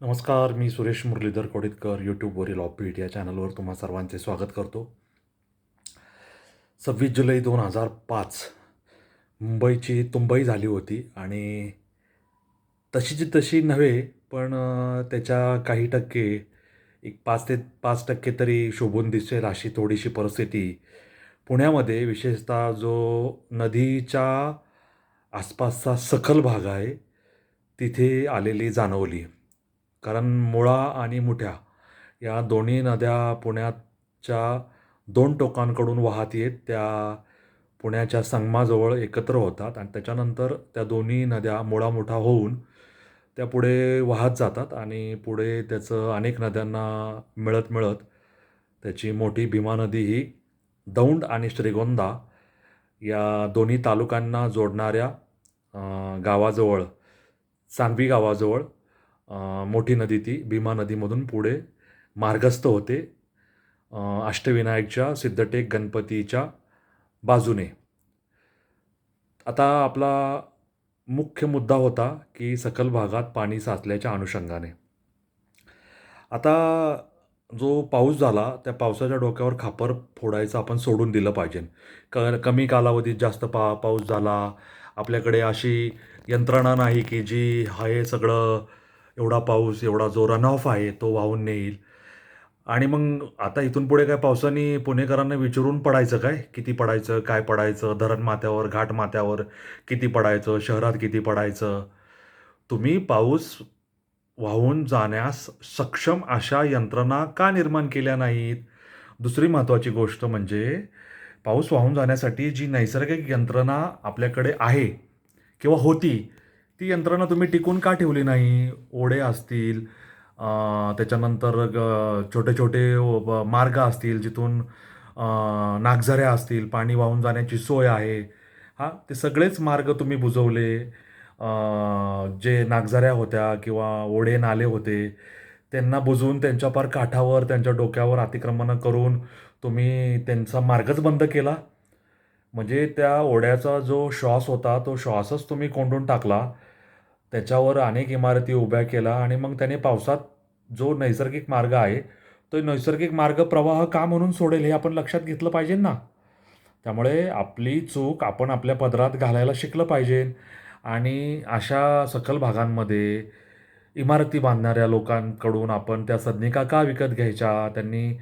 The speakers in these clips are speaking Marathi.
नमस्कार मी सुरेश मुरलीधर कोडितकर यूट्यूबवरील ऑपीट या चॅनलवर तुम्हा सर्वांचे स्वागत करतो. सव्वीस जुलै दोन हजार पाच मुंबईची तुंबई झाली होती आणि तशीची तशी नव्हे पण त्याच्या काही टक्के एक पाच ते पाच टक्के तरी शोभून दिसेल अशी थोडीशी परिस्थिती पुण्यामध्ये विशेषतः जो नदीच्या आसपासचा सखल भाग आहे तिथे आलेली जाणवली. कारण मुळा आणि मुठ्या या दोन्ही नद्या पुण्याच्या दोन टोकांकडून वाहत येत त्या पुण्याच्या संगमाजवळ एकत्र होतात आणि त्याच्यानंतर त्या दोन्ही नद्या मुळामुठा होऊन त्या पुढे वाहत जातात आणि पुढे त्याचं अनेक नद्यांना मिळत मिळत त्याची मोठी भीमा नदी ही दौंड आणि श्रीगोंदा या दोन्ही तालुक्यांना जोडणाऱ्या गावाजवळ सांगवी गावाजवळ मोठी नदी ती भीमा नदीमधून पुढे मार्गस्थ होते. अष्टविनायकच्या सिद्धटेक गणपतीच्या बाजूने. आता आपला मुख्य मुद्दा होता की सकल भागात पाणी साचल्याच्या अनुषंगाने. आता जो पाऊस झाला त्या पावसाच्या डोक्यावर खापर फोडायचं आपण सोडून दिलं पाहिजे. क कमी कालावधीत जास्त पा पाऊस झाला आपल्याकडे अशी यंत्रणा नाही की जी हे सगळं एवढा पाऊस एवढा जो रन ऑफ आहे तो वाहून नेईल. आणि मग आता इथून पुढे काय पावसाने पुणेकरांना विचारून पडायचं काय? किती पडायचं काय पडायचं? धरण माथ्यावर घाट माथ्यावर किती पडायचं? शहरात किती पडायचं? तुम्ही पाऊस वाहून जाण्यास सक्षम अशा यंत्रणा का निर्माण केल्या नाहीत? दुसरी महत्त्वाची गोष्ट म्हणजे पाऊस वाहून जाण्यासाठी जी नैसर्गिक यंत्रणा आपल्याकडे आहे किंवा होती ती यंत्रणा तुम्ही टिकून का ठेवली नाही? ओढे असतील त्याच्यानंतर ग छोटे छोटे मार्ग असतील जिथून नागझऱ्या असतील पाणी वाहून जाण्याची सोय आहे. हां ते सगळेच मार्ग तुम्ही बुजवले. जे नागझऱ्या होत्या किंवा ओढे नाले होते त्यांना बुजवून त्यांच्या पार काठावर त्यांच्या डोक्यावर अतिक्रमणं करून तुम्ही त्यांचा मार्गच बंद केला. म्हणजे त्या ओढ्याचा जो श्वास होता तो श्वासच तुम्ही कोंडून टाकला. त्याच्यावर अनेक इमारती उभ्या केला आणि मग त्याने पावसात जो नैसर्गिक मार्ग आहे तो नैसर्गिक मार्ग प्रवाह का म्हणून सोडेल हे आपण लक्षात घेतलं पाहिजे ना? त्यामुळे आपली चूक आपण आपल्या पदरात घालायला शिकलं पाहिजे. आणि अशा सखल भागांमध्ये इमारती बांधणाऱ्या लोकांकडून आपण त्या सदनिका का विकत घ्यायच्या? त्यांनी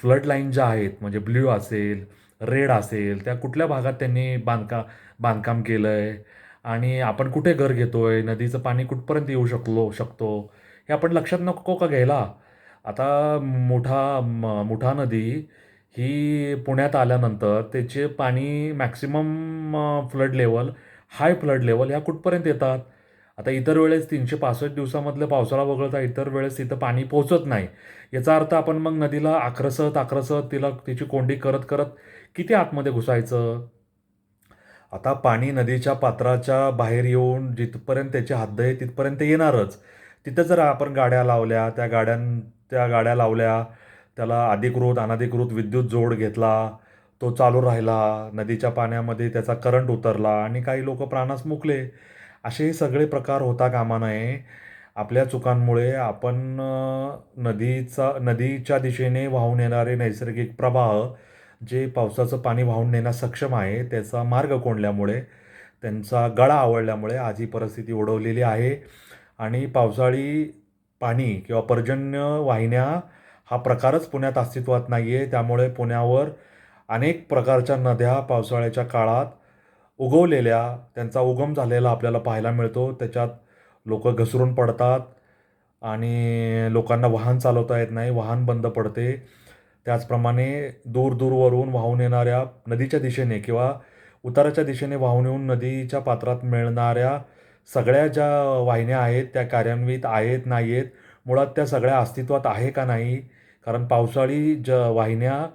फ्लड लाईन ज्या आहेत म्हणजे ब्ल्यू असेल रेड असेल त्या कुठल्या भागात त्यांनी बांधका बांधकाम केलं आहे आणि आपण कुठे घर घेतो आहे नदीचं पाणी कुठपर्यंत येऊ शकलो शकतो हे आपण लक्षात नको का घ्यायला? आता मोठा म- मुठा नदी ही पुण्यात आल्यानंतर त्याचे पाणी maximum flood level high flood level ह्या कुठपर्यंत येतात? आता इतर वेळेस तीनशे पासष्ट दिवसामधल्या पावसाळा वगळता इतर वेळेस तिथं पाणी पोहोचत नाही. याचा अर्थ आपण मग नदीला आक्रसत आक्रसत तिला तिची कोंडी करत करत किती आतमध्ये घुसायचं? आता पाणी नदीच्या पात्राच्या बाहेर येऊन जिथपर्यंत त्याची हद्द आहे तिथपर्यंत येणारच. तिथं जर आपण गाड्या लावल्या त्या गाड्यां त्या गाड्या लावल्या त्याला अधिकृत अनधिकृत विद्युत जोड घेतला तो चालू राहिला नदीच्या पाण्यामध्ये त्याचा करंट उतरला आणि काही लोक प्राणास मुकले असे सगळे प्रकार होता कामा नये. आपल्या चुकांमुळे आपण नदीचा नदीच्या दिशेने वाहून येणारे नैसर्गिक प्रवाह जे पावसाचं पाणी वाहून नेण्यास सक्षम आहे त्याचा मार्ग कोंडल्यामुळे त्यांचा गळा आवळल्यामुळे आज ही परिस्थिती ओढवलेली आहे. आणि पावसाळी पाणी किंवा पर्जन्य वाहिन्या हा प्रकारच पुण्यात अस्तित्वात नाही आहे त्यामुळे पुण्यावर अनेक प्रकारच्या नद्या पावसाळ्याच्या काळात उगवलेल्या त्यांचा उगम झालेला आपल्याला पाहायला मिळतो. त्याच्यात लोक घसरून पडतात आणि लोकांना वाहन चालवता येत नाही वाहन बंद पडते. त्याचप्रमाणे दूर दूरवरून वाहून येणाऱ्या नदीच्या दिशेने किंवा उताराच्या दिशेने वाहून येऊन नदीच्या पात्रात मिळणाऱ्या सगळ्या ज्या वाहिन्या आहेत त्या कार्यान्वित आहेत नाही आहेत मुळात त्या सगळ्या अस्तित्वात आहे का नाही? कारण पावसाळी ज वाहिन्या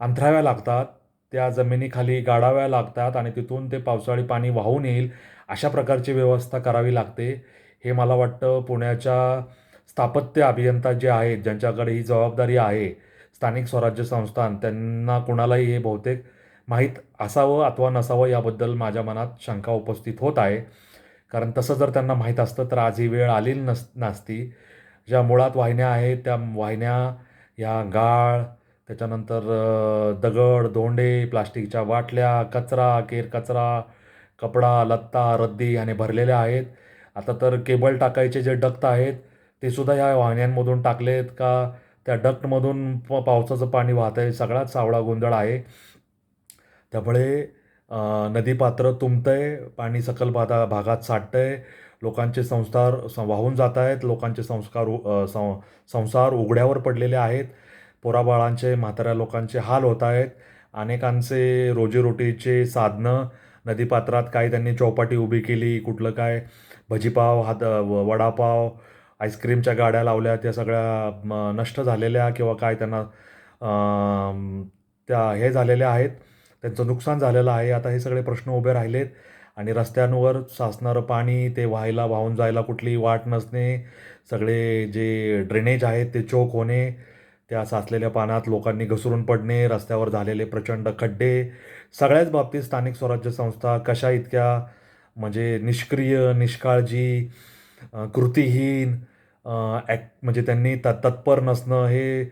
अंथराव्या लागतात त्या जमिनीखाली गाडाव्या लागतात आणि तिथून ते पावसाळी पाणी वाहून येईल अशा प्रकारची व्यवस्था करावी लागते. हे मला वाटतं पुण्याच्या स्थापत्य अभियंता जे आहेत ज्यांच्याकडे ही जबाबदारी आहे स्थानिक स्वराज्य संस्थान त्यांना कुणालाही हे बहुतेक माहीत असावं अथवा नसावं याबद्दल माझ्या मनात शंका उपस्थित होत आहे. कारण तसं जर त्यांना माहीत असतं तर आज ही वेळ आलेली नस नसती. ज्या मुळात वाहिन्या आहेत त्या वाहिन्या या गाळ त्याच्यानंतर दगड धोंडे प्लास्टिकच्या बाटल्या कचरा केर कचरा कपडा लत्ता रद्दी याने भरलेल्या आहेत. आता तर केबल टाकायचे जे डक्त आहेत ते सुद्धा या वाहिन्यांमधून टाकलेत का? त्या डक्टमधून प पावसाचं पाणी वाहत आहे सगळाच सावळा गोंधळ आहे. त्यामुळे नदीपात्र नदीपात्र तुंबतंय पाणी सकल भागा भागात साठतंय. लोकांचे संस्कार स- वाहून जात आहेत लोकांचे संस्कार उ- सं संसार उघड्यावर पडलेले आहेत. पोराबाळांचे म्हाताऱ्या लोकांचे हाल होत आहेत अनेकांचे रोजीरोटीचे साधनं नदीपात्रात काही त्यांनी चौपाटी उभी केली कुठलं काय भजीपाव हात व- वडापाव आईस्क्रीमच्या गाड्या लावल्या त्या सगळ्या म, नष्ट झालेल्या किंवा काय त्यांना त्या हे झालेल्या आहेत. त्यांचं नुकसान झालेलं आहे. आता हे सगळे प्रश्न उभे राहिलेत आणि रस्त्यांवर साचणारं पाणी ते व्हायला वाहून जायला कुठली वाट नसणे सगळे जे ड्रेनेज आहेत ते चोक होणे त्या साचलेल्या पाण्यात लोकांनी घसरून पडणे रस्त्यावर झालेले प्रचंड खड्डे सगळ्याच बाबतीत स्थानिक स्वराज्य संस्था कशा इतक्या म्हणजे निष्क्रिय निष्काळजी कृतीहीन ॲक म्हणजे त्यांनी त तत्पर नसणं हे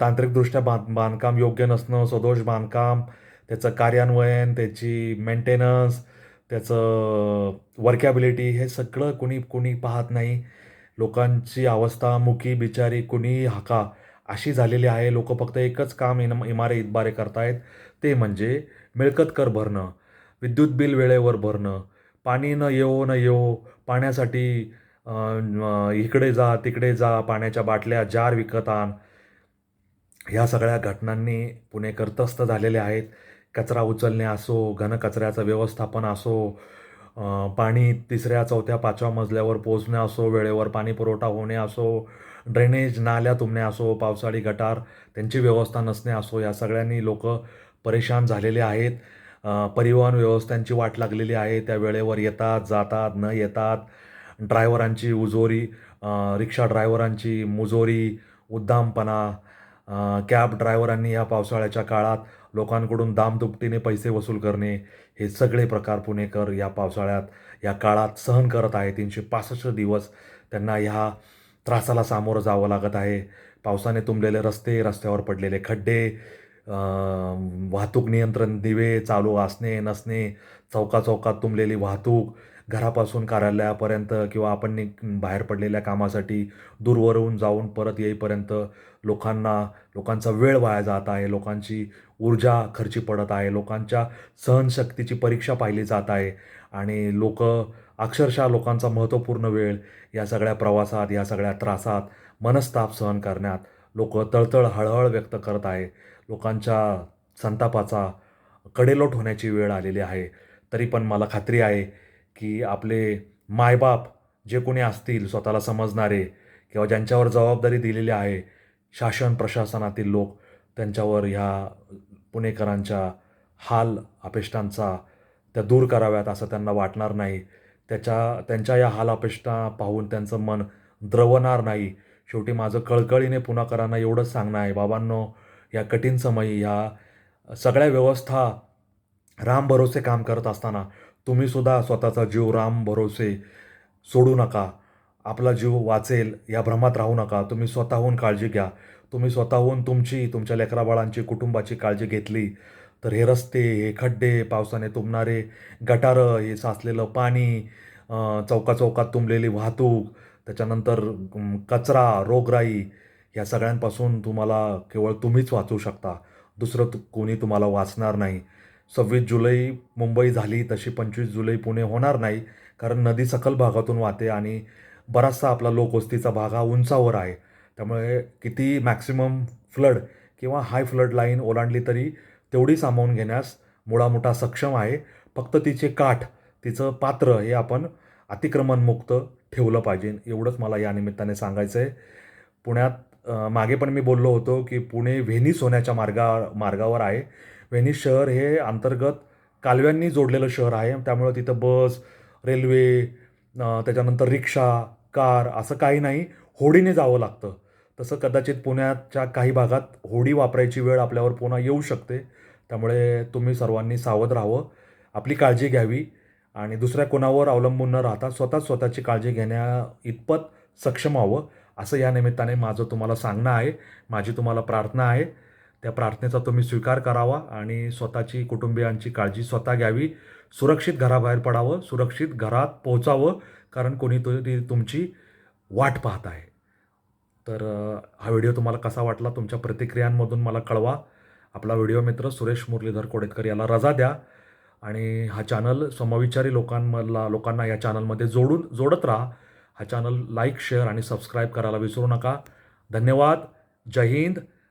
तांत्रिकदृष्ट्या बांध बांधकाम योग्य नसणं सदोष बांधकाम त्याचं कार्यान्वयन त्याची मेंटेनन्स त्याचं वर्कॅबिलिटी हे सगळं कुणी कुणी पाहत नाही. लोकांची अवस्था मुकी बिचारी कुणी हाका अशी झालेली आहे. लोक फक्त एकच काम इम इमारे इतबारे करतायत. ते म्हणजे मिळकत कर भरणं विद्युत बिल वेळेवर भरणं पाणी न येवो न येवो पाण्यासाठी इकडे जा तिकडे जा पाण्याच्या बाटल्या जार विकत आण. ह्या सगळ्या घटनांनी पुणेकर त्रस्त झालेले आहेत. कचरा उचलणे असो घनकचऱ्याचं व्यवस्थापन असो पाणी तिसऱ्या चौथ्या पाचव्या मजल्यावर पोचणे असो वेळेवर पाणी पुरवठा होणे असो ड्रेनेज नाल्या तुंबणे असो पावसाळी गटार त्यांची व्यवस्था नसणे असो या सगळ्यांनी लोक परेशान झालेले आहेत. परिवहन व्यवस्थांची वाट लागलेली आहे. त्या वेळेवर येतात जातात न येतात. ड्रायव्हरांची उजोरी रिक्षा ड्रायव्हरांची मुजोरी उद्दामपणा कॅब ड्रायव्हरांनी या पावसाळ्याच्या काळात लोकांकडून दामदुपटीने पैसे वसूल करणे हे सगळे प्रकार पुणेकर या पावसाळ्यात या काळात सहन करत आहे. तीनशे पासष्ट दिवस त्यांना ह्या त्रासाला सामोरं जावं लागत आहे. पावसाने तुंबलेले रस्ते रस्त्यावर पडलेले खड्डे वाहतूक नियंत्रण दिवे चालू असणे नसणे चौका चौकात तुंबलेली वाहतूक घरापासून कार्यालयापर्यंत किंवा आपण नि- बाहेर पडलेल्या कामासाठी दूरवरून जाऊन परत येईपर्यंत लोकांना लोकांचा वेळ वाया जात आहे लोकांची ऊर्जा खर्ची पडत आहे लोकांच्या सहनशक्तीची परीक्षा पाहिली जात आहे आणि लोक अक्षरशः लोकांचा महत्त्वपूर्ण वेळ या सगळ्या प्रवासात या सगळ्या त्रासात मनस्ताप सहन करण्यात लोक तळतळ हळहळ व्यक्त करत आहे. लोकांच्या संतापाचा कडेलोट होण्याची वेळ आलेली आहे. तरी पण मला खात्री आहे की आपले मायबाप जे कोणी असतील स्वतःला समजणारे किंवा ज्यांच्यावर जबाबदारी दिलेली आहे शासन प्रशासनातील लोक त्यांच्यावर ह्या पुणेकरांच्या हाल अपेष्टांचा त्या दूर कराव्यात असं त्यांना वाटणार नाही. त्याच्या त्यांच्या या हाल अपेष्टा पाहून त्यांचं मन द्रवणार नाही. शेवटी माझं कळकळीने पुणेकरांना एवढंच सांगणं आहे बाबांनो या कठीण समयी ह्या सगळ्या व्यवस्था राम भरोसे काम करत असताना तुम्हीसुद्धा स्वतःचा जीव राम भरोसे सोडू नका. आपला जीव वाचेल या भ्रमात राहू नका. तुम्ही स्वतःहून काळजी घ्या. तुम्ही स्वतःहून तुमची तुमच्या लेकराबाळांची कुटुंबाची काळजी घेतली तर हे रस्ते हे खड्डे पावसाने तुंबणारे गटारं हे साचलेलं पाणी चौकाचौकात चौका चौकात तुंबलेली वाहतूक त्याच्यानंतर कचरा रोगराई या सगळ्यांपासून तुम्हाला केवळ तुम्हीच वाचू शकता. दुसरं तु कोणी तुम्हाला वाचणार नाही. सव्वीस जुलै मुंबई झाली तशी पंचवीस जुलै पुणे होणार नाही कारण नदी सकल भागातून वाहते आणि बराचसा आपला लोकवस्तीचा भाग हा उंचावर आहे. त्यामुळे किती मॅक्सिमम फ्लड किंवा हाय फ्लड लाईन ओलांडली तरी तेवढी सामावून घेण्यास मुळामोठा सक्षम आहे. फक्त तिचे काठ तिचं पात्र हे आपण अतिक्रमणमुक्त ठेवलं पाहिजे एवढंच मला या निमित्ताने सांगायचं आहे पुण्यात मागे पण मी बोललो होतो की पुणे व्हेनिस होण्याच्या मार्गा मार्गावर आहे. व्हेनिस शहर हे अंतर्गत कालव्यांनी जोडलेलं शहर आहे. त्यामुळं तिथं बस रेल्वे त्याच्यानंतर रिक्षा कार असं काही नाही. होडीने जावं लागतं. तसं कदाचित पुण्याच्या काही भागात होडी वापरायची वेळ आपल्यावर पुन्हा येऊ शकते. त्यामुळे तुम्ही सर्वांनी सावध राहावं. आपली काळजी घ्यावी. आणि दुसऱ्या कोणावर अवलंबून न राहता स्वतः स्वतःची काळजी घेण्या इतपत सक्षम व्हावं. असं या निमित्ताने माझं तुम्हाला सांगणं आहे. माझी तुम्हाला प्रार्थना आहे. त्या प्रार्थनेचा तुम्ही स्वीकार करावा आणि स्वतःची कुटुंबियांची काळजी स्वतः घ्यावी. सुरक्षित घराबाहेर पडावं सुरक्षित घरात पोहोचावं कारण कोणीतरी तुमची वाट पाहत आहे. तर हा व्हिडिओ तुम्हाला कसा वाटला तुमच्या प्रतिक्रियांमधून मला कळवा. आपला व्हिडिओ मित्र सुरेश मुरलीधर कोडेतकर याला रजा द्या आणि हा चॅनल समविचारी लोकांमधला लोकांना या चॅनलमध्ये जोडून जोडत राहा. हा चॅनल लाईक शेअर आणि सबस्क्राईब करायला विसरू नका. धन्यवाद. जय हिंद.